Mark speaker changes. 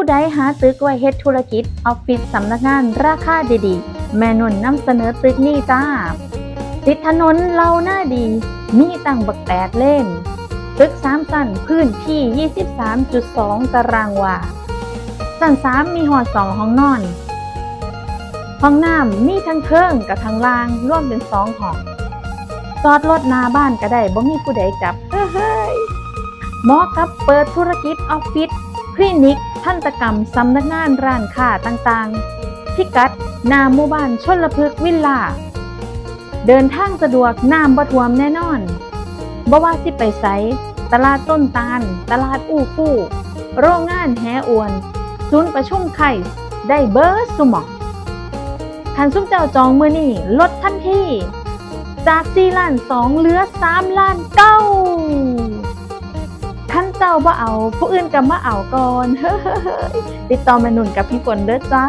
Speaker 1: ผู้ใดหาตึกไว้เฮ็ดธุรกิจออฟฟิศสำนักงานราคาดีๆ แม่นนนำเสนอตึกนี้จ้า ติดถนนเลาหน้าดี มีตั้งบักแปดเล่น ตึกสามสั้นพื้นที่ 23.2 ตารางวา สั้นสามมีหอดสองห้องนอน ห้องน้ำมีทั้งเทิงกับทั้งล่างร่วมเป็นสองห้องจอดรถหน้าบ้านก็ได้บ่มีผู้ใดจับเฮ้ยเหมาะกับเปิดธุรกิจออฟฟิศ คลินิกทันตกรรมสำนักงานร้านค้าต่างๆ พิกัดนาหมู่บ้านชนละพึกษ์วิลล่า เดินทางสะดวกน้ำบ่ท่วมแน่นอนบ่ว่าสิไปไสตลาดต้นตาล ตลาดอู้ฟู่โรงงานแหอวน ศูนย์ประชุมไข่ได้เบิร์สุมองคันซุ้มเจ้าจองมือนี่ลดทันทีจาก4ล้าน2เหลือ3ล้าน9ท่า จ้าบ่เอา ผู้อื่นก็มาเอาก่อนติดต่อแม่นุ่นกับพี่ฝนเด้อจ้า